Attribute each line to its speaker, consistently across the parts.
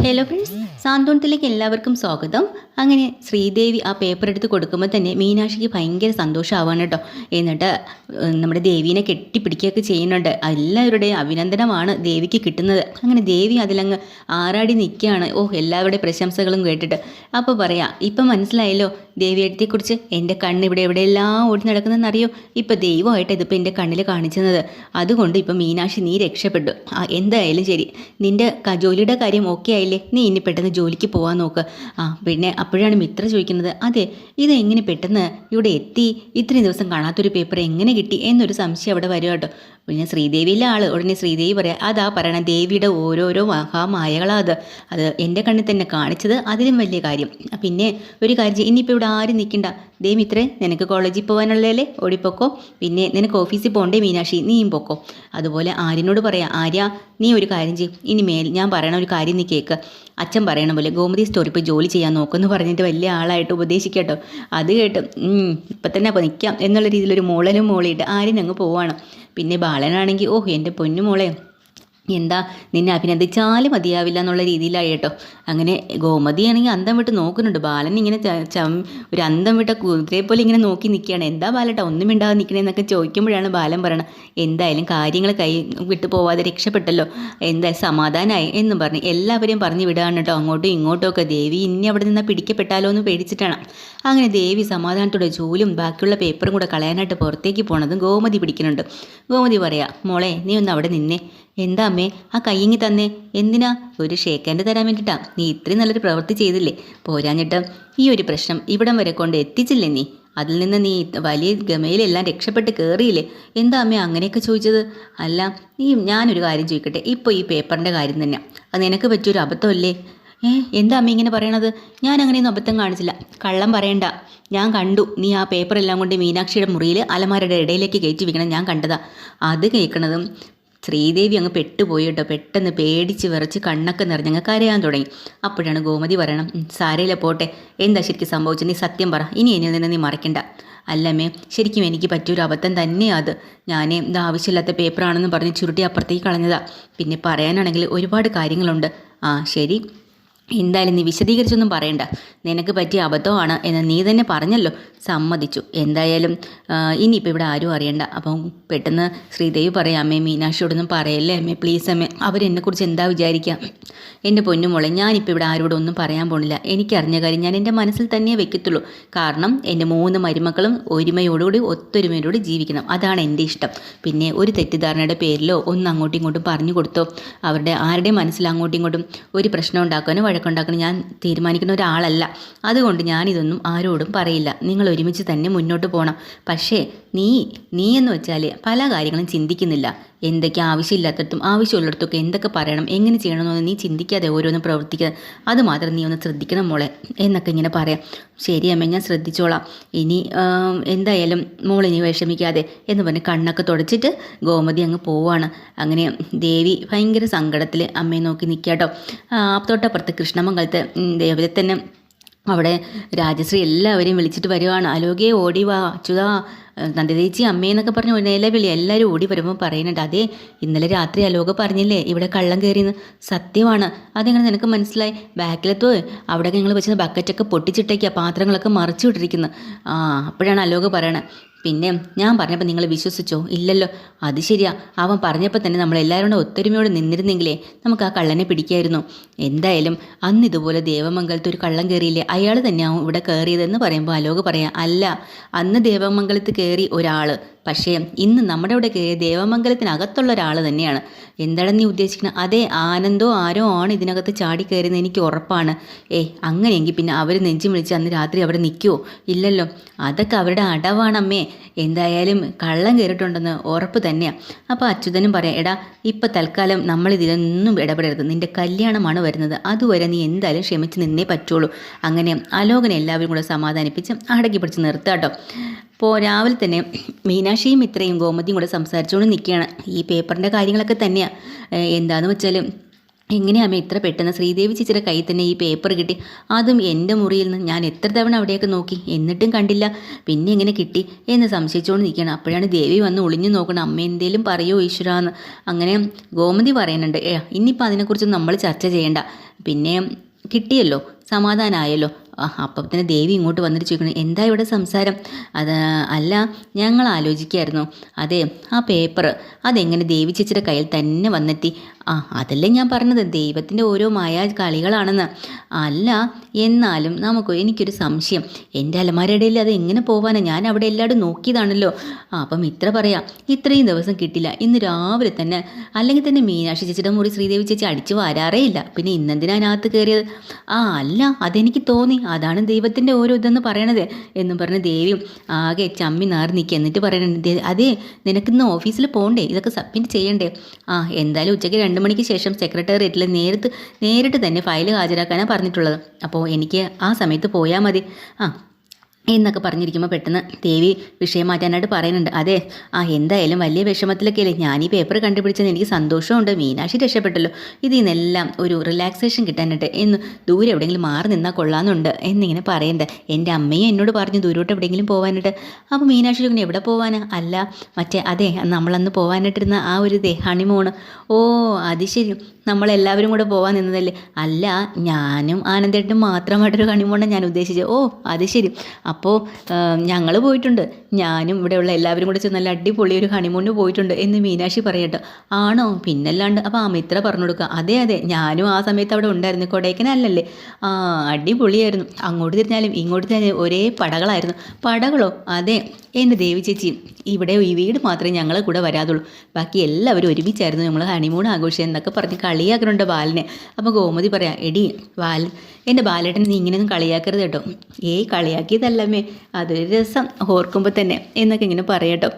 Speaker 1: Hello friends സാന്ത്വനത്തിലേക്ക് എല്ലാവർക്കും സ്വാഗതം. അങ്ങനെ ശ്രീദേവി ആ പേപ്പർ എടുത്ത് കൊടുക്കുമ്പോൾ തന്നെ മീനാക്ഷിക്ക് ഭയങ്കര സന്തോഷമാവാണ് കേട്ടോ എന്നിട്ട് നമ്മുടെ ദേവീനെ കെട്ടിപ്പിടിക്കുകയൊക്കെ ചെയ്യുന്നുണ്ട്. എല്ലാവരുടെയും അഭിനന്ദനമാണ് ദേവിക്ക് കിട്ടുന്നത്. അങ്ങനെ ദേവി അതിലങ്ങ് ആറാടി നിൽക്കുകയാണ്. ഓ എല്ലാവരുടെയും പ്രശംസകളും കേട്ടിട്ട്. അപ്പോൾ പറയാം ഇപ്പം മനസ്സിലായല്ലോ ദേവിയടുത്തെക്കുറിച്ച് എന്റെ കണ്ണ് ഇവിടെ എവിടെയെല്ലാം ഓടി നടക്കുന്നതെന്നറിയോ ഇപ്പം ദൈവമായിട്ട് ഇതിപ്പോൾ എന്റെ കണ്ണിൽ കാണിച്ചത് അതുകൊണ്ട് ഇപ്പം മീനാക്ഷി നീ രക്ഷപ്പെട്ടു. ആ എന്തായാലും ശരി. നിന്റെ ജോലിയുടെ കാര്യം ഓക്കെ ആയില്ലേ? നീ ഇനി പെട്ടെന്ന് ജോലിക്ക് പോകാൻ നോക്ക്. ആ പിന്നെ അപ്പോഴാണ് മിത്ര ചോദിക്കുന്നത് അതെ ഇത് എങ്ങനെ പെട്ടെന്ന് ഇവിടെ എത്തി? ഇത്രയും ദിവസം കാണാത്തൊരു പേപ്പർ എങ്ങനെ കിട്ടി? എന്നൊരു സംശയം അവിടെ വരും പിന്നെ ശ്രീദേവിയിലെ ആൾ ഉടനെ ശ്രീദേവി പറയാം അതാ പറയണ ദേവിയുടെ ഓരോരോ മഹാമായകളാ അത്. അത് എന്റെ കണ്ണിൽ തന്നെ കാണിച്ചത് അതിലും വലിയ കാര്യം. പിന്നെ ഒരു കാര്യം ഇനിയിപ്പോൾ ഇവിടെ ആരും നിൽക്കണ്ട. ദേവി ഇത്രേ നിനക്ക് കോളേജിൽ പോകാനുള്ളതല്ലേ ഓടിപ്പോക്കോ. പിന്നെ നിനക്ക് ഓഫീസിൽ പോകണ്ടേ മീനാക്ഷി? നീയും പോക്കോ. അതുപോലെ ആര്യനോട് പറയാം ആര്യ നീ ഒരു കാര്യം ചെയ്യും. ഇനി മേൽ ഞാൻ പറയണ ഒരു കാര്യം നീ കേൾക്ക് അച്ഛൻ പറയണ പോലെ ഗോമതി സ്റ്റോറി പോയി ജോലി ചെയ്യാൻ നോക്കുമെന്ന് പറഞ്ഞിട്ട് വലിയ ആളായിട്ട് ഉപദേശിക്കട്ടോ. അത് കേട്ട് ഇപ്പം തന്നെ അപ്പോൾ നിൽക്കാം എന്നുള്ള രീതിയിൽ ഒരു മോളനും മോളിയിട്ട് ആര്യൻ അങ്ങ് പോവാണ്. പിന്നെ ബാലനാണെങ്കിൽ ഓഹ് എന്റെ പൊന്നു മോളെ എന്താ നിന്നെ അഭിനന്ദിച്ചാലും മതിയാവില്ല എന്നുള്ള രീതിയിലായി കേട്ടോ. അങ്ങനെ ഗോമതിയാണെങ്കിൽ അന്തം വിട്ട് നോക്കുന്നുണ്ട്. ബാലൻ ഇങ്ങനെ ചം ഒരു അന്തം വിട്ട കുതിരയെ പോലെ ഇങ്ങനെ നോക്കി നിൽക്കുകയാണ്. എന്താ ബാലട്ടാ ഒന്നും മിണ്ടാതെ നിൽക്കണേന്നൊക്കെ ചോദിക്കുമ്പോഴാണ് ബാലൻ പറയണത്. എന്തായാലും കാര്യങ്ങൾ കൈ വിട്ടു പോവാതെ രക്ഷപ്പെട്ടല്ലോ. എന്തായാലും സമാധാനമായി എന്നും പറഞ്ഞു എല്ലാവരെയും പറഞ്ഞു വിടുകയാണ് കേട്ടോ അങ്ങോട്ടും ഇങ്ങോട്ടും ഒക്കെ. ദേവി ഇനി അവിടെ നിന്ന് പിടിക്കപ്പെട്ടാലോ എന്ന് പേടിച്ചിട്ടാണ്. അങ്ങനെ ദേവി സമാധാനത്തോടെ ജോലിയും ബാക്കിയുള്ള പേപ്പറും കൂടെ കളയാനായിട്ട് പുറത്തേക്ക് പോണതും ഗോമതി പിടിക്കുന്നുണ്ട്. ഗോമതി പറയാ മോളെ നീ ഒന്ന് അവിടെ നിന്നേ. എന്താ അമ്മേ ആ കയ്യങ്ങി തന്നെ. എന്തിനാ? ഒരു ഷേക്കാന്റെ തരാൻ വേണ്ടിട്ടാ. നീ ഇത്രയും നല്ലൊരു പ്രവൃത്തി ചെയ്തില്ലേ. പോരാഞ്ഞിട്ട് ഈ ഒരു പ്രശ്നം ഇവിടം വരെ കൊണ്ട് എത്തിച്ചില്ലേ നീ? അതിൽ നിന്ന് നീ വലിയ ഗമയിലെല്ലാം രക്ഷപ്പെട്ട് കയറിയില്ലേ എന്താ അമ്മേ അങ്ങനെയൊക്കെ ചോദിച്ചത്? അല്ല നീ ഞാനൊരു കാര്യം ചോദിക്കട്ടെ. ഇപ്പോൾ ഈ പേപ്പറിന്റെ കാര്യം തന്നെ അത് നിനക്ക് പറ്റിയൊരു അബദ്ധമല്ലേ? ഏ എന്താ അമ്മ ഇങ്ങനെ പറയണത്? ഞാൻ അങ്ങനെയൊന്നും അബദ്ധം കാണിച്ചില്ല. കള്ളം പറയണ്ട. ഞാൻ കണ്ടു. നീ ആ പേപ്പറെല്ലാം കൊണ്ട് മീനാക്ഷിയുടെ മുറിയിൽ അലമാരയുടെ ഇടയിലേക്ക് കയറ്റി വെക്കണം ഞാൻ കണ്ടതാ. അത് കേൾക്കണതും ശ്രീദേവി അങ്ങ് പെട്ടുപോയി കേട്ടോ. പെട്ടെന്ന് പേടിച്ച് വിറച്ച് കണ്ണൊക്കെ നിറഞ്ഞങ്ങ് കരയാൻ തുടങ്ങി. അപ്പോഴാണ് ഗോമതി പറയണം "ഉം, സാരയില്ല പോട്ടെ. എന്താ ശരിക്കും സംഭവിച്ചത്? നീ സത്യം പറ. ഇനി എന്നിൽ നിന്ന് നീ മറക്കണ്ട. അല്ലമ്മേ ശരിക്കും എനിക്ക് പറ്റിയൊരു അബദ്ധം തന്നെയാ അത്. ഞാൻ ഇത് ആവശ്യമില്ലാത്ത പേപ്പറാണെന്ന് പറഞ്ഞ് ചുരുട്ടി അപ്പുറത്തേക്ക് കളഞ്ഞതാ. പിന്നെ പറയാനാണെങ്കിൽ ഒരുപാട് കാര്യങ്ങളുണ്ട്. ആ ശരി. എന്തായാലും നീ വിശദീകരിച്ചൊന്നും പറയണ്ട. നിനക്ക് പറ്റിയ അബദ്ധമാണ് എന്ന് നീ തന്നെ പറഞ്ഞല്ലോ. സമ്മതിച്ചു. എന്തായാലും ഇനിയിപ്പോൾ ഇവിടെ ആരും അറിയണ്ട. അപ്പം പെട്ടെന്ന് ശ്രീദേവി പറയാം അമ്മേ മീനാക്ഷിയോടൊന്നും പറയല്ലേ? അമ്മേ പ്ലീസ് അമ്മേ അവരെന്നെക്കുറിച്ച് എന്താ വിചാരിക്കുക എന്റെ പൊന്നുമോളെ ഞാനിപ്പോൾ ഇവിടെ ആരോടും ഒന്നും പറയാൻ പോണില്ല. എനിക്കറിഞ്ഞ കാര്യം ഞാൻ എന്റെ മനസ്സിൽ തന്നെ വെക്കത്തുള്ളൂ. കാരണം എന്റെ മൂന്ന് മരുമക്കളും ഒരുമയോടുകൂടി ഒത്തൊരുമയോടുകൂടി ജീവിക്കണം. അതാണ് എന്റെ ഇഷ്ടം. പിന്നെ ഒരു തെറ്റിദ്ധാരണയുടെ പേരിലോ ഒന്ന് അങ്ങോട്ടും ഇങ്ങോട്ടും പറഞ്ഞു കൊടുത്തോ? അവരുടെ ആരുടെയും മനസ്സിൽ അങ്ങോട്ടും ഇങ്ങോട്ടും ഒരു പ്രശ്നം ഉണ്ടാക്കാനോ വഴക്കുണ്ടാക്കാനോ ഞാൻ തീരുമാനിക്കുന്ന ഒരാളല്ല. അതുകൊണ്ട് ഞാനിതൊന്നും ആരോടും പറയില്ല. നിങ്ങൾ ഒരുമിച്ച് തന്നെ മുന്നോട്ട് പോകണം പക്ഷേ നീ നീ എന്ന് വെച്ചാൽ പല കാര്യങ്ങളും ചിന്തിക്കുന്നില്ല. എന്തൊക്കെ ആവശ്യമില്ലാത്തടത്തും ആവശ്യമുള്ളിടത്തൊക്കെ എന്തൊക്കെ പറയണം എങ്ങനെ ചെയ്യണമെന്നൊന്നും നീ ചിന്തിക്കാതെ ഓരോന്നും പ്രവർത്തിക്കുക. അത് മാത്രം നീ ഒന്ന് ശ്രദ്ധിക്കണം മോളെ എന്നൊക്കെ ഇങ്ങനെ പറയാം. ശരി അമ്മ ഞാൻ ശ്രദ്ധിച്ചോളാം. ഇനി എന്തായാലും മോൾ ഇനി വിഷമിക്കാതെ എന്ന് പറഞ്ഞ് കണ്ണൊക്കെ തുടച്ചിട്ട് ഗോമതി അങ്ങ് പോവാണ്. അങ്ങനെ ദേവി ഭയങ്കര സങ്കടത്തിൽ അമ്മയെ നോക്കി നിൽക്കാട്ടോ. തൊട്ടപ്പുറത്ത് കൃഷ്ണമംഗലത്ത് ദേവരെ തന്നെ അവിടെ രാജശ്രീ എല്ലാവരെയും വിളിച്ചിട്ട് വരുവാണ്. അലോകയെ ഓടി വാ അച്യുതാ നന്ദിതേച്ചി അമ്മയെന്നൊക്കെ പറഞ്ഞ് നിലവിളി എല്ലാവരും ഓടി വരുമ്പോൾ പറയുന്നുണ്ട്. അതെ ഇന്നലെ രാത്രി അലോക പറഞ്ഞില്ലേ ഇവിടെ കള്ളം കയറിയെന്ന്. സത്യമാണ്. അതെങ്ങനെ നിനക്ക് മനസ്സിലായി? ബാക്കിലെത്തോ. അവിടെയൊക്കെ ഞങ്ങൾ വെച്ചിരുന്ന ബക്കറ്റൊക്കെ പൊട്ടിച്ചിട്ടേക്കുക പാത്രങ്ങളൊക്കെ മറിച്ചു വിട്ടിരിക്കുന്നു. ആ അപ്പോഴാണ് അലോക പറയണത് പിന്നെ ഞാൻ പറഞ്ഞപ്പോൾ നിങ്ങൾ വിശ്വസിച്ചോ? ഇല്ലല്ലോ. അത് ശരിയാ. അവൻ പറഞ്ഞപ്പോൾ തന്നെ നമ്മൾ എല്ലാവരും കൂടെ ഒത്തൊരുമയോടെ നിന്നിരുന്നെങ്കിലേ നമുക്ക് ആ കള്ളനെ പിടിക്കായിരുന്നു. എന്തായാലും അന്ന് ഇതുപോലെ ദേവമംഗലത്ത് ഒരു കള്ളം കയറിയില്ലേ അയാൾ തന്നെയാവും ഇവിടെ കയറിയതെന്ന് പറയുമ്പോൾ അലോക് പറയാം അല്ല അന്ന് ദേവമംഗലത്ത് കയറി ഒരാൾ പക്ഷേ ഇന്ന് നമ്മുടെ ഇവിടെ കയറിയ ദേവമംഗലത്തിനകത്തുള്ള ഒരാൾ തന്നെയാണ്. എന്താണ് നീ ഉദ്ദേശിക്കുന്നത് അതേ ആനന്ദോ ആരോ ആണ് ഇതിനകത്ത് ചാടി കയറിയെന്ന് എനിക്ക് ഉറപ്പാണ്. ഏ അങ്ങനെയെങ്കിൽ പിന്നെ അവർ നെഞ്ചും വിളിച്ച് അന്ന് രാത്രി അവിടെ നിൽക്കുമോ ഇല്ലല്ലോ. അതൊക്കെ അവരുടെ അടവാണമ്മേ. എന്തായാലും കള്ളം കയറിയിട്ടുണ്ടെന്ന് ഉറപ്പ് തന്നെയാണ് അപ്പോൾ അച്യുതനും പറയാം എടാ ഇപ്പം തൽക്കാലം നമ്മൾ ഇതിലൊന്നും ഇടപെടരുത്. നിന്റെ കല്യാണമാണ് വരുന്നത്. അതുവരെ നീ എന്തായാലും ക്ഷമിച്ച് നിന്നേ പറ്റുള്ളൂ. അങ്ങനെ അലോകനെ എല്ലാവരും കൂടെ സമാധാനിപ്പിച്ച് അടക്കി പിടിച്ച് നിർത്താട്ടോ. അപ്പോൾ രാവിലെ തന്നെ മീനാക്ഷിയും ഇത്രയും ഗോമതിയും കൂടെ സംസാരിച്ചുകൊണ്ട് നിൽക്കുകയാണ് ഈ പേപ്പറിന്റെ കാര്യങ്ങളൊക്കെ തന്നെയാണ് എന്താണെന്ന് വെച്ചാൽ എങ്ങനെയാമേ ഇത്ര പെട്ടെന്ന് ശ്രീദേവി ചേച്ചിയുടെ കയ്യിൽ തന്നെ ഈ പേപ്പർ കിട്ടി? അതും എന്റെ മുറിയിൽ നിന്ന് ഞാൻ എത്ര തവണ അവിടെയൊക്കെ നോക്കി? എന്നിട്ടും കണ്ടില്ല. പിന്നെ എങ്ങനെ കിട്ടി എന്ന് സംശയിച്ചുകൊണ്ട് നിൽക്കണം അപ്പോഴാണ് ദേവി വന്ന് ഒളിഞ്ഞു നോക്കണം. അമ്മ എന്തേലും പറയോ ഈശ്വരാന്ന്. അങ്ങനെ ഗോമതി പറയുന്നുണ്ട്. ഏ ഇനിയിപ്പോൾ അതിനെക്കുറിച്ച് നമ്മൾ ചർച്ച ചെയ്യണ്ട. പിന്നെ കിട്ടിയല്ലോ. സമാധാനമായല്ലോ അപ്പം തന്നെ ദേവി ഇങ്ങോട്ട് വന്നിട്ട് ചോദിക്കണം എന്താ ഇവിടെ സംസാരം? അത് അല്ല ഞങ്ങൾ ആലോചിക്കായിരുന്നു. അതെ ആ പേപ്പർ അതെങ്ങനെ ദേവി ചേച്ചിയുടെ കയ്യിൽ തന്നെ വന്നെത്തി. ആ അതല്ലേ ഞാൻ പറഞ്ഞത്. ദൈവത്തിന്റെ ഓരോ മായ കളികളാണെന്ന്. അല്ല എന്നാലും നമുക്ക് എനിക്കൊരു സംശയം. എന്റെ അലമാരയുടെ അത് എങ്ങനെ പോവാനാണ് ഞാൻ അവിടെ എല്ലാവരും നോക്കിയതാണല്ലോ. ആ അപ്പം ഇത്ര പറയാം. ഇത്രയും ദിവസം കിട്ടില്ല. ഇന്ന് രാവിലെ തന്നെ അല്ലെങ്കിൽ തന്നെ മീനാക്ഷി ചേച്ചിയുടെ മുറി ശ്രീദേവി ചേച്ചി അടിച്ചു വരാറേ ഇല്ല. പിന്നെ ഇന്നെന്തിനാ അതിനകത്ത് കയറിയത്? ആ അല്ല അതെനിക്ക് തോന്നി. അതാണ് ദൈവത്തിന്റെ ഓരോ ഇതെന്ന് പറയണത് എന്നും പറഞ്ഞ് ദേവിയും ആകെ ചമ്മി നാറി നിൽക്കുക എന്നിട്ട് പറയണത് അതെ നിനക്കിന്ന് ഓഫീസിൽ പോകണ്ടേ ഇതൊക്കെ സബ്മിറ്റ് ചെയ്യണ്ടേ? ആ എന്തായാലും ഉച്ചയ്ക്ക് രണ്ട് മണിക്ക് ശേഷം സെക്രട്ടേറിയറ്റിൽ നേരിട്ട് നേരിട്ട് തന്നെ ഫയൽ ഹാജരാക്കാനാണ് പറഞ്ഞിട്ടുള്ളത്. അപ്പോൾ എനിക്ക് ആ സമയത്ത് പോയാൽ മതി. ആ എന്നൊക്കെ പറഞ്ഞിരിക്കുമ്പോൾ പെട്ടെന്ന് ദേവി വിഷയം മാറ്റാനായിട്ട് പറയുന്നുണ്ട്. അതെ ആ എന്തായാലും വലിയ വിഷമത്തിലൊക്കെ അല്ലേ? ഞാൻ ഈ പേപ്പർ കണ്ടുപിടിച്ചത് എനിക്ക് സന്തോഷമുണ്ട്. മീനാക്ഷി രക്ഷപ്പെട്ടല്ലോ. ഇതിൽ നിന്നെല്ലാം ഒരു റിലാക്സേഷൻ കിട്ടാനായിട്ട് എന്ന് ദൂരെ എവിടെയെങ്കിലും മാറി നിന്നാൽ കൊള്ളാമെന്നുണ്ട് എന്നിങ്ങനെ പറയേണ്ടത് എന്റെ അമ്മയും എന്നോട് പറഞ്ഞു ദൂരോട്ട് എവിടെയെങ്കിലും പോകാനായിട്ട് അപ്പോൾ മീനാക്ഷി ചോദിക്കണം എവിടെ പോകാനാ അല്ല മറ്റേ അതെ നമ്മളന്ന് പോകാനായിട്ടിരുന്ന ആ ഒരു ദേ ഹണിമൂണ് ഓ അത് ശരി. നമ്മളെല്ലാവരും കൂടെ പോകാൻ നിന്നതല്ലേ? അല്ല ഞാനും ആനന്ദേട്ടും മാത്രമായിട്ടൊരു കണിമോണ്ട ഞാൻ ഉദ്ദേശിച്ചത്. ഓ അത് ശരി. അപ്പോൾ ഞങ്ങൾ പോയിട്ടുണ്ട്. ഞാനും ഇവിടെയുള്ള എല്ലാവരും കൂടെ ചെന്ന് നല്ല അടിപൊളി ഒരു ഹണിമൂണിന് പോയിട്ടുണ്ട് എന്ന് മീനാക്ഷി പറയട്ടോ. ആണോ? പിന്നല്ലാണ്ട് അപ്പോൾ അമിത്ര പറഞ്ഞു കൊടുക്കുക. അതെ അതെ. ഞാനും ആ സമയത്ത് അവിടെ ഉണ്ടായിരുന്നു. കൊടൈക്കനല്ലല്ലേ? ആ അടിപൊളിയായിരുന്നു. അങ്ങോട്ട് തിരിഞ്ഞാലും ഇങ്ങോട്ട് തിരിഞ്ഞാലും ഒരേ പടകളായിരുന്നു. പടകളോ? അതെ. എന്റെ ദേവി ചേച്ചി ഇവിടെ ഈ വീട് മാത്രമേ ഞങ്ങളെ കൂടെ വരാതുള്ളൂ. ബാക്കി എല്ലാവരും ഒരുമിച്ചായിരുന്നു നമ്മൾ ഹണിമൂൺ ആഘോഷം എന്നൊക്കെ പറഞ്ഞ് കളിയാക്കുന്നുണ്ട് ബാലിനെ. അപ്പോൾ ഗോമതി പറയാം എടി ബാലൻ എന്റെ ബാലേട്ടൻ നീ ഇങ്ങനെയൊന്നും കളിയാക്കരുത് കേട്ടോ. ഏയ് കളിയാക്കിയതല്ലമ്മേ. അതൊരു രസം. ഓർക്കുമ്പോൾ തന്നെ എന്നൊക്കെ ഇങ്ങനെ പറയട്ടോ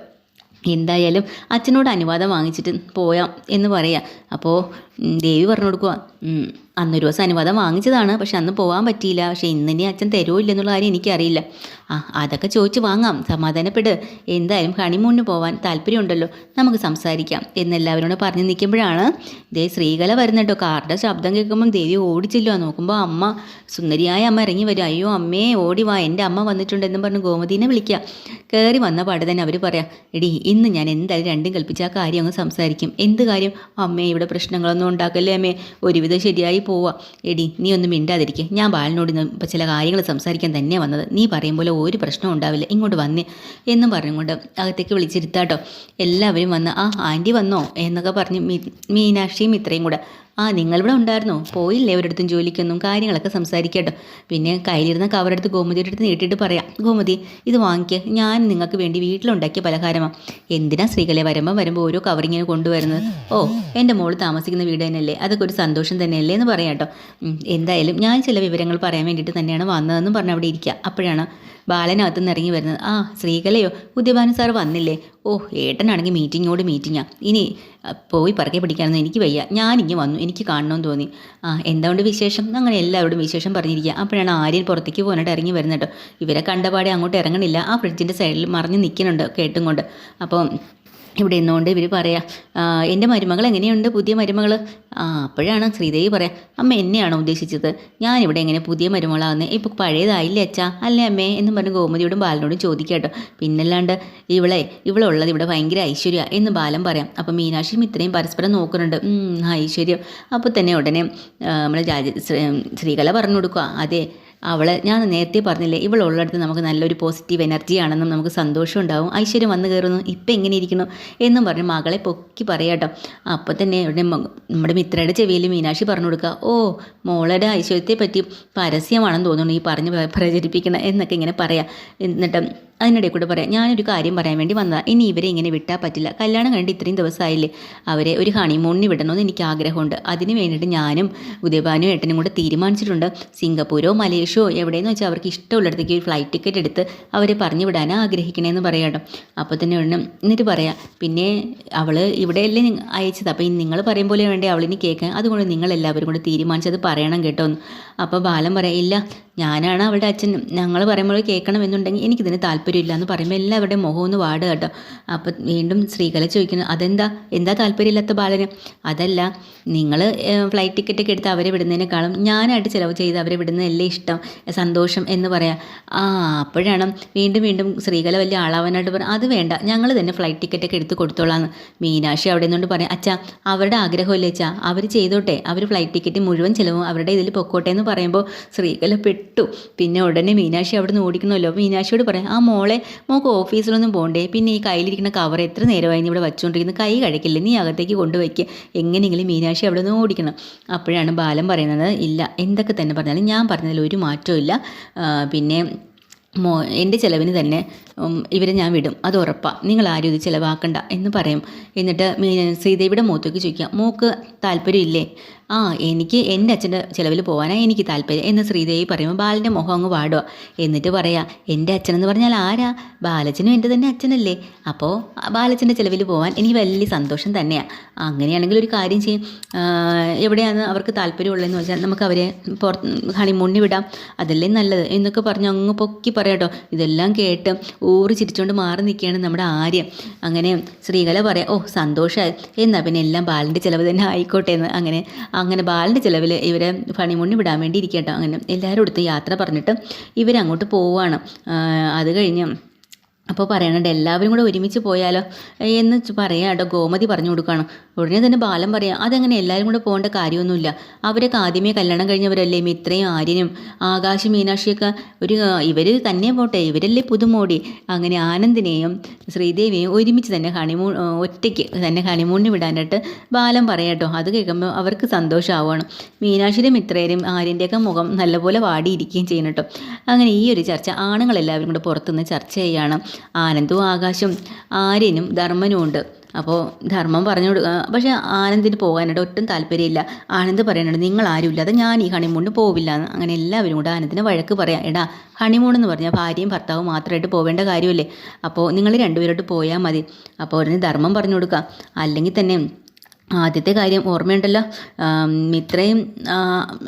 Speaker 1: എന്തായാലും അച്ഛനോട് അനുവാദം വാങ്ങിച്ചിട്ട് പോയാം എന്ന് പറയാം. അപ്പോൾ ദേവി പറഞ്ഞു കൊടുക്കുക അന്നൊരു ദിവസം അനുവാദം വാങ്ങിച്ചതാണ്. പക്ഷെ അന്ന് പോകാൻ പറ്റിയില്ല. പക്ഷേ ഇന്നിനി അച്ഛൻ തരുമോ എന്നുള്ള കാര്യം എനിക്കറിയില്ല. ആ അതൊക്കെ ചോദിച്ച് വാങ്ങാം. സമാധാനപ്പെട്. എന്തായാലും ഹണിമൂണിന് പോകാൻ താല്പര്യമുണ്ടല്ലോ. നമുക്ക് സംസാരിക്കാം. എന്നെല്ലാവരോടും പറഞ്ഞു നിൽക്കുമ്പോഴാണ് ദേ ശ്രീകല വരുന്നുണ്ടോ. കാറിന്റെ ശബ്ദം കേൾക്കുമ്പം ദേവി ഓടിച്ചില്ലോ നോക്കുമ്പോൾ അമ്മ സുന്ദരിയായ അമ്മ ഇറങ്ങി വരും. അയ്യോ അമ്മേ ഓടി വാ. എന്റെ അമ്മ വന്നിട്ടുണ്ടെന്നും പറഞ്ഞ് ഗോമതീനെ വിളിക്കുക. കയറി വന്ന പാടെ തന്നെ അവർ പറയാം എടി ഇന്ന് ഞാൻ എന്തായാലും രണ്ടും കൽപ്പിച്ച ആ കാര്യം അങ്ങ് സംസാരിക്കും. എന്ത് കാര്യം? അമ്മേ ഇവിടെ പ്രശ്നങ്ങളൊന്നും ഉണ്ടാക്കല്ലേ അമ്മേ? ഒരുവിധം ശരിയായി പോവാ. എടി നീ ഒന്നും മിണ്ടാതിരിക്കുക ഞാൻ ബാലനോട് ഇപ്പം ചില കാര്യങ്ങൾ സംസാരിക്കാൻ തന്നെ വന്നത്. നീ പറയും പോലെ ഒരു പ്രശ്നവും ഉണ്ടാവില്ല. ഇങ്ങോട്ട് വന്നേ എന്നും പറഞ്ഞുകൊണ്ട് അകത്തേക്ക് വിളിച്ചിരുത്താട്ടോ. എല്ലാവരും വന്ന് ആ ആന്റി വന്നോ? എന്നൊക്കെ പറഞ്ഞ് മീനാക്ഷിയും ഇത്രയും കൂടെ ആ നിങ്ങളിവിടെ ഉണ്ടായിരുന്നോ? പോയില്ലേ ഒരിടത്തും ജോലിക്കൊന്നും? കാര്യങ്ങളൊക്കെ സംസാരിക്കട്ടോ. പിന്നെ കയ്യിലിരുന്ന കവറെടുത്ത് ഗോമതിയുടെ അടുത്ത് നീട്ടിയിട്ട് പറയാം. ഗോമതി ഇത് വാങ്ങിക്കുക ഞാൻ നിങ്ങൾക്ക് വേണ്ടി വീട്ടിലുണ്ടാക്കിയ പലഹാരമാണ് എന്തിനാ സ്ത്രീകളെ വരുമ്പോൾ വരുമ്പോൾ ഓരോ കവറിങ്ങനെ കൊണ്ടുവരുന്നത്? ഓ എന്റെ മോൾ താമസിക്കുന്ന വീട് തന്നെയല്ലേ? അതൊക്കെ ഒരു സന്തോഷം തന്നെയല്ലേ എന്ന് പറയാം കേട്ടോ. എന്തായാലും ഞാൻ ചില വിവരങ്ങൾ പറയാൻ വേണ്ടിയിട്ട് തന്നെയാണ് വന്നതെന്നും പറഞ്ഞ് അവിടെ ഇരിക്കുക. അപ്പോഴാണ് ബാലനകത്തു നിന്ന് ഇറങ്ങി വരുന്നത്. ആ ശ്രീകലയോ? ഉദ്യഭാനു സാർ വന്നില്ലേ? ഓ ഏട്ടനാണെങ്കിൽ മീറ്റിങ്ങോട് മീറ്റിങ്ങാ. ഇനി പോയി പറക്കെ പിടിക്കാനൊന്നും എനിക്ക് വയ്യ. ഞാനിങ്ങ് വന്നു. എനിക്ക് കാണണമെന്ന് തോന്നി. ആ എന്തുകൊണ്ട് വിശേഷം? അങ്ങനെ എല്ലാവരോടും വിശേഷം പറഞ്ഞിരിക്കുക അപ്പോഴാണ് ആര്യൻ പുറത്തേക്ക് പോകാനായിട്ട് ഇറങ്ങി വരുന്നുണ്ട് ഇവരെ കണ്ടപാടെ അങ്ങോട്ട് ഇറങ്ങണില്ല. ആ ഫ്രിഡ്ജിന്റെ സൈഡിൽ മറിഞ്ഞ് നിൽക്കുന്നുണ്ട് കേട്ടും കൊണ്ട്. അപ്പോൾ ഇവിടെ നിന്നുകൊണ്ട് ഇവർ പറയാം എന്റെ മരുമകൾ എങ്ങനെയുണ്ട്? പുതിയ മരുമകൾ ആ അപ്പോഴാണ് ശ്രീദേവി പറയാം അമ്മ എന്നെയാണോ ഉദ്ദേശിച്ചത്? ഞാനിവിടെ എങ്ങനെ പുതിയ മരുമകളാകുന്നത് ഇപ്പോൾ പഴയതായില്ലേ അച്ഛാ? അല്ലേ അമ്മേ എന്ന് പറഞ്ഞ് ഗോമതിയോടും ബാലനോടും ചോദിക്കാട്ടോ പിന്നല്ലാണ്ട് ഇവളെ ഇവളുള്ളത് ഇവിടെ ഭയങ്കര ഐശ്വര്യ എന്ന് ബാലൻ പറയാം. അപ്പോൾ മീനാക്ഷിയും ഇത്രയും പരസ്പരം നോക്കുന്നുണ്ട്. ഐശ്വര്യം. അപ്പോൾ തന്നെ ഉടനെ നമ്മൾ രാജ ശ്രീകല പറഞ്ഞു കൊടുക്കുക അതെ അവൾ ഞാൻ നേരത്തെ പറഞ്ഞില്ലേ ഇവളുള്ളിടത്ത് നമുക്ക് നല്ലൊരു പോസിറ്റീവ് എനർജി ആണെന്നും നമുക്ക് സന്തോഷം ഉണ്ടാവും ഐശ്വര്യം വന്നു കയറുന്നു ഇപ്പം എങ്ങനെ ഇരിക്കുന്നു എന്നും പറഞ്ഞ് മകളെ പൊക്കി പറയാട്ടോ അപ്പോൾ തന്നെ ഇവിടെ നമ്മുടെ മിത്രയുടെ ചെവിയിൽ മീനാക്ഷി പറഞ്ഞു കൊടുക്കുക ഓ മോളുടെ ഐശ്വര്യത്തെ പറ്റി പരസ്യമാണെന്ന് തോന്നുന്നു ഈ പറഞ്ഞ് പ്രചരിപ്പിക്കണം എന്നൊക്കെ ഇങ്ങനെ പറയാം. എന്നിട്ട് അതിനിടെ കൂടെ പറയാം. ഞാനൊരു കാര്യം പറയാൻ വേണ്ടി വന്നതാണ് ഇനി ഇവരെ ഇങ്ങനെ വിട്ടാൽ പറ്റില്ല. കല്യാണം കഴിഞ്ഞിട്ട് ഇത്രയും ദിവസമായില്ലേ അവരെ ഒരു ഹണിമൂണിന് വിടണമെന്ന് എനിക്ക് ആഗ്രഹമുണ്ട്. അതിന് വേണ്ടിയിട്ട് ഞാനും ഉദയഭാനും ഏട്ടനും കൂടെ തീരുമാനിച്ചിട്ടുണ്ട്. സിംഗപ്പൂരോ മലേഷ്യോ എവിടെയെന്ന് വെച്ചാൽ അവർക്ക് ഇഷ്ടമുള്ളിടത്തേക്ക് ഒരു ഫ്ലൈറ്റ് ടിക്കറ്റ് എടുത്ത് അവരെ പറഞ്ഞു വിടാനാണ് ആഗ്രഹിക്കണേന്ന് പറയാട്ടോ അപ്പോൾ തന്നെ ഉടനെ എന്നിട്ട് പറയാം. പിന്നെ അവൾ ഇവിടെയല്ലേ അയച്ചത്. അപ്പോൾ നിങ്ങൾ പറയും പോലെ വേണ്ടേ അവളിനി കേൾക്കാൻ? അതുകൊണ്ട് നിങ്ങൾ എല്ലാവരും കൂടെ തീരുമാനിച്ചത് പറയണം കേട്ടോ അപ്പോൾ ബാലൻ പറയാം ഇല്ല ഞാനാണ് അവളുടെ അച്ഛൻ. ഞങ്ങൾ പറയുമ്പോൾ കേൾക്കണമെന്നുണ്ടെങ്കിൽ എനിക്കിതിന് താല്പര്യം താല്പര്യമില്ല എന്ന് പറയുമ്പോൾ എല്ലാവരുടെയും മുഖം ഒന്ന് വാടുക കേട്ടോ. അപ്പം വീണ്ടും സ്ത്രീകളെ ചോദിക്കുന്നു അതെന്താ? എന്താ താല്പര്യമില്ലാത്ത ബാലന്? അതല്ല നിങ്ങൾ ഫ്ലൈറ്റ് ടിക്കറ്റ് ഒക്കെ എടുത്ത് അവരെ വിടുന്നതിനേക്കാളും ഞാനായിട്ട് ചിലവ് ചെയ്ത് അവരെ വിടുന്നതല്ലേ ഇഷ്ടം സന്തോഷം എന്ന് പറയാം. ആ അപ്പോഴാണ് വീണ്ടും വീണ്ടും സ്ത്രീകളെ വലിയ ആളാവാനായിട്ട് പറയാം അത് വേണ്ട ഞങ്ങൾ തന്നെ ഫ്ലൈറ്റ് ടിക്കറ്റ് ഒക്കെ എടുത്ത് കൊടുത്തോളാന്ന്. മീനാക്ഷി അവിടെ നിന്നുകൊണ്ട് പറയാം അച്ഛാ അവരുടെ ആഗ്രഹമല്ലേ അച്ഛാ? അവർ ചെയ്തോട്ടെ അവർ ഫ്ലൈറ്റ് ടിക്കറ്റ് മുഴുവൻ ചിലവും അവരുടെ ഇതിൽ പൊക്കോട്ടെ എന്ന് പറയുമ്പോൾ സ്ത്രീകളെ പെട്ടു. പിന്നെ ഉടനെ മീനാക്ഷി അവിടെ നിന്ന് ഓടിക്കണമല്ലോ. മീനാക്ഷിയോട് പറയാം ആ മോളെ മോക്ക് ഓഫീസിലൊന്നും പോകണ്ടേ പിന്നെ ഈ കയ്യിലിരിക്കുന്ന കവർ എത്ര നേരമായി നീ ഇവിടെ വെച്ചുകൊണ്ടിരിക്കുന്നു കൈ കഴിക്കില്ല നീ അകത്തേക്ക് കൊണ്ടുവയ്ക്കുക എങ്ങനെയെങ്കിലും മീനാക്ഷി അവിടെ നിന്ന് ഓടിക്കണം. അപ്പോഴാണ് ബാലൻ പറയുന്നത് ഇല്ല എന്തൊക്കെ തന്നെ പറഞ്ഞാലും ഞാൻ പറഞ്ഞതിൽ ഒരു മാറ്റവും ഇല്ല. പിന്നെ മോ എന്റെ ചിലവിന് തന്നെ ഇവരെ ഞാൻ വിടും. അത് ഉറപ്പാണ് നിങ്ങൾ ആരും ഇത് ചിലവാക്കണ്ട എന്ന് പറയും. എന്നിട്ട് ശ്രീദേവിയുടെ മൂത്തേക്ക് ചോദിക്കാം മോക്ക് താല്പര്യമില്ലേ? ആ എനിക്ക് എന്റെ അച്ഛന്റെ ചിലവിൽ പോകാനാണ് എനിക്ക് താല്പര്യം. എന്ന് ശ്രീദേവി പറയുമ്പോൾ ബാലന്റെ മുഖം അങ്ങ് വാടുക എന്നിട്ട് പറയാ എന്റെ അച്ഛനെന്ന് പറഞ്ഞാൽ ആരാ? ബാലച്ചനും എന്റെ തന്നെ അച്ഛനല്ലേ? അപ്പോൾ ബാലച്ചന്റെ ചിലവിൽ പോകാൻ എനിക്ക് വലിയ സന്തോഷം തന്നെയാണ് അങ്ങനെയാണെങ്കിൽ ഒരു കാര്യം ചെയ്യും. എവിടെയാണ് അവർക്ക് താല്പര്യമുള്ളതെന്ന് വെച്ചാൽ നമുക്ക് അവരെ പുറത്ത് ഹണിമൂണിന് വിടാം. അതല്ലേ നല്ലത്. എന്നൊക്കെ പറഞ്ഞ് അങ്ങ് പൊക്കി പറയാട്ടോ ഇതെല്ലാം കേട്ട് ഊറി ചിരിച്ചുകൊണ്ട് മാറി നിൽക്കുകയാണ് നമ്മുടെ ആര്യം അങ്ങനെ ശ്രീകല പറയാം ഓ സന്തോഷമായി എന്നാൽ പിന്നെ എല്ലാം ബാലന്റെ ചിലവ് തന്നെ ആയിക്കോട്ടെ എന്ന്. അങ്ങനെ അങ്ങനെ ബാലന്റെ ചിലവിൽ ഇവരെ ഹണിമൂണിന് വിടാൻ വേണ്ടി ഇരിക്കട്ടോ അങ്ങനെ എല്ലാവരും അടുത്ത് യാത്ര പറഞ്ഞിട്ട് ഇവരങ്ങോട്ട് പോവുകയാണ്. അത് കഴിഞ്ഞ് അപ്പോൾ പറയണുണ്ട് എല്ലാവരും കൂടെ ഒരുമിച്ച് പോയാലോ? എന്ന് പറയാം കേട്ടോ ഗോമതി പറഞ്ഞു കൊടുക്കുകയാണ് ഉടനെ തന്നെ ബാലൻ പറയാം അതങ്ങനെ എല്ലാവരും കൂടെ പോകേണ്ട കാര്യമൊന്നുമില്ല. അവരൊക്കെ ആദ്യമേ കല്യാണം കഴിഞ്ഞവരല്ലേ മിത്രയും ആര്യനും ആകാശ് മീനാക്ഷിയൊക്കെ ഒരു ഇവർ തന്നെ പോട്ടെ ഇവരല്ലേ പുതുമോടി. അങ്ങനെ ആനന്ദിനെയും ശ്രീദേവിയെയും ഒരുമിച്ച് തന്നെ ഹണിമൂൺ ഒറ്റയ്ക്ക് തന്നെ ഹണിമൂണിന് വിടാനായിട്ട് ബാലൻ കേട്ടോ. അത് കേൾക്കുമ്പോൾ അവർക്ക് സന്തോഷമാവുകയാണ് മീനാക്ഷിയുടെ മിത്രയരും ആര്യന്റെയൊക്കെ മുഖം നല്ലപോലെ വാടിയിരിക്കുകയും ചെയ്യണം കേട്ടോ. അങ്ങനെ ഈ ഒരു ചർച്ച ആണുങ്ങളെല്ലാവരും കൂടെ പുറത്തുനിന്ന് ചർച്ച ചെയ്യാണ്. ആനന്ദും ആകാശും ആര്യനും ധർമ്മനും ഉണ്ട്. അപ്പോൾ ധർമ്മം പറഞ്ഞു കൊടുക്കുക പക്ഷേ ആനന്ദിന് പോകാനായിട്ട് ഒട്ടും താല്പര്യമില്ല. ആനന്ദ് പറയുന്നുണ്ട് നിങ്ങൾ ആരും ഇല്ലാതെ ഞാൻ ഈ ഹണിമൂണിന് പോവില്ല എന്ന്. അങ്ങനെ എല്ലാവരും കൂടെ ആനന്ദിന് വഴക്ക് പറയാം. എടാ ഹണിമൂൺ എന്ന് പറഞ്ഞാൽ ഭാര്യയും ഭർത്താവും മാത്രമായിട്ട് പോവേണ്ട കാര്യമല്ലേ? അപ്പോൾ നിങ്ങൾ രണ്ടുപേരോട്ട് പോയാൽ മതി. അപ്പോൾ ഉടനെ ധർമ്മം പറഞ്ഞു കൊടുക്കുക അല്ലെങ്കിൽ തന്നെ ആദ്യത്തെ കാര്യം ഓർമ്മയുണ്ടല്ലോ. ഇത്രയും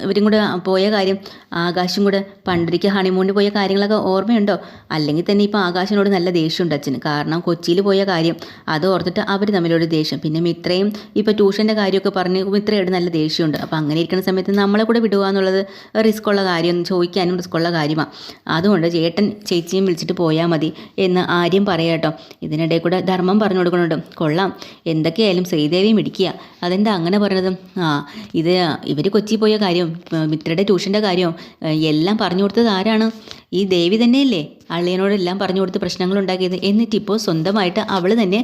Speaker 1: ഇവരും കൂടെ പോയ കാര്യം ആകാശും കൂടെ പണ്ടിരിക്കുക ഹണിമൂണിന് പോയ കാര്യങ്ങളൊക്കെ ഓർമ്മയുണ്ടോ? അല്ലെങ്കിൽ തന്നെ ഇപ്പോൾ ആകാശിനോട് നല്ല ദേഷ്യമുണ്ട് അച്ഛന്. കാരണം കൊച്ചിയിൽ പോയ കാര്യം അത് ഓർത്തിട്ട് അവർ തമ്മിലൊരു ദേഷ്യം. പിന്നെ മിത്രയും ഇപ്പോൾ ട്യൂഷന്റെ കാര്യമൊക്കെ പറഞ്ഞ് മിത്രയോട് നല്ല ദേഷ്യമുണ്ട്. അപ്പോൾ അങ്ങനെ ഇരിക്കുന്ന സമയത്ത് നമ്മളെ കൂടെ വിടുക എന്നുള്ളത് റിസ്ക്കുള്ള കാര്യം ചോദിക്കാനും റിസ്ക്കുള്ള കാര്യമാണ് അതുകൊണ്ട് ചേട്ടൻ ചേച്ചിയും വിളിച്ചിട്ട് പോയാൽ മതി എന്ന് ആര്യം പറയാട്ടോ ഇതിനിടയിൽ കൂടെ ധർമ്മം പറഞ്ഞു കൊടുക്കുന്നുണ്ട്. കൊള്ളാം. എന്തൊക്കെയായാലും ശ്രീദേവിയും ഇടിക്കുക അതെന്താ അങ്ങനെ പറഞ്ഞത് ആ ഇത് ഇവർ കൊച്ചി പോയ കാര്യം മിത്രയുടെ ട്യൂഷന്റെ കാര്യവും എല്ലാം പറഞ്ഞു കൊടുത്തത് ആരാണ്? ഈ ദേവി തന്നെയല്ലേ? അള്ളിയനോടെല്ലാം പറഞ്ഞു കൊടുത്ത് പ്രശ്നങ്ങൾ ഉണ്ടാക്കിയത് എന്നിട്ട് ഇപ്പോൾ സ്വന്തമായിട്ട് അവൾ തന്നെ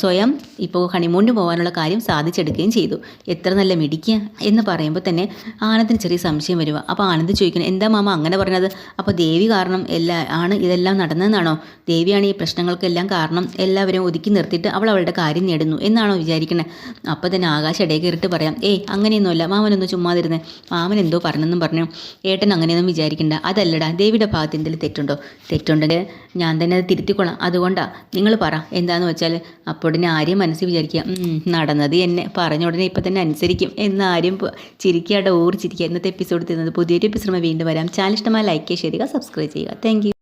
Speaker 1: സ്വയം ഇപ്പോൾ ഹണിമൂണിന് പോകാനുള്ള കാര്യം സാധിച്ചെടുക്കുകയും ചെയ്തു. എത്ര നല്ല മിടിക്കുക എന്ന് പറയുമ്പോൾ തന്നെ ആനന്ദിന് ചെറിയ സംശയം വരുക അപ്പോൾ ആനന്ദ് ചോദിക്കണം എന്താ മാമ അങ്ങനെ പറഞ്ഞത്? അപ്പോൾ ദേവി കാരണം എല്ലാ ആണ് ഇതെല്ലാം നടന്നതെന്നാണോ? ദേവിയാണ് ഈ പ്രശ്നങ്ങൾക്കെല്ലാം കാരണം എല്ലാവരും ഒതുക്കി നിർത്തിയിട്ട് അവൾ അവളുടെ കാര്യം നേടുന്നു എന്നാണോ വിചാരിക്കുന്നത് അപ്പോൾ തന്നെ ആകാശ ഇടയിൽ കയറിയിട്ട് പറയാം ഏയ് അങ്ങനെയൊന്നുമല്ല മാമനൊന്നും ചുമ്മാതിരുന്നേ. മാമൻ എന്തോ പറഞ്ഞെന്നും പറഞ്ഞു. ഏട്ടൻ അങ്ങനെയൊന്നും വിചാരിക്കണ്ട. അതല്ലടാ ദേവിയുടെ ഭാഗത്ത് എന്തെങ്കിലും തെറ്റുണ്ടോ? തെറ്റുണ്ടെങ്കിൽ ഞാൻ തന്നെ അത് തിരുത്തിക്കൊള്ളാം. അതുകൊണ്ടാണ് നിങ്ങൾ പറ എന്താന്ന് വെച്ചാൽ അപ്പോഴേ ആര്യം മനസ്സിൽ വിചാരിക്കുക "ഉം, നടന്നത് എന്നെ പറഞ്ഞ ഉടനെ ഇപ്പം തന്നെ അനുസരിക്കും എന്ന് ആര്യം പ- ചിരിക്കാതെ ചിരിക്കുക ഇന്നത്തെ എപ്പിസോഡ് തരുന്നത് പുതിയൊരു എപ്പിസോഡ് വീണ്ടും വരാം. ചാനൽ ഇഷ്ടമായ ലൈക്ക് ചെയ്യുക സബ്സ്ക്രൈബ് ചെയ്യുക താങ്ക്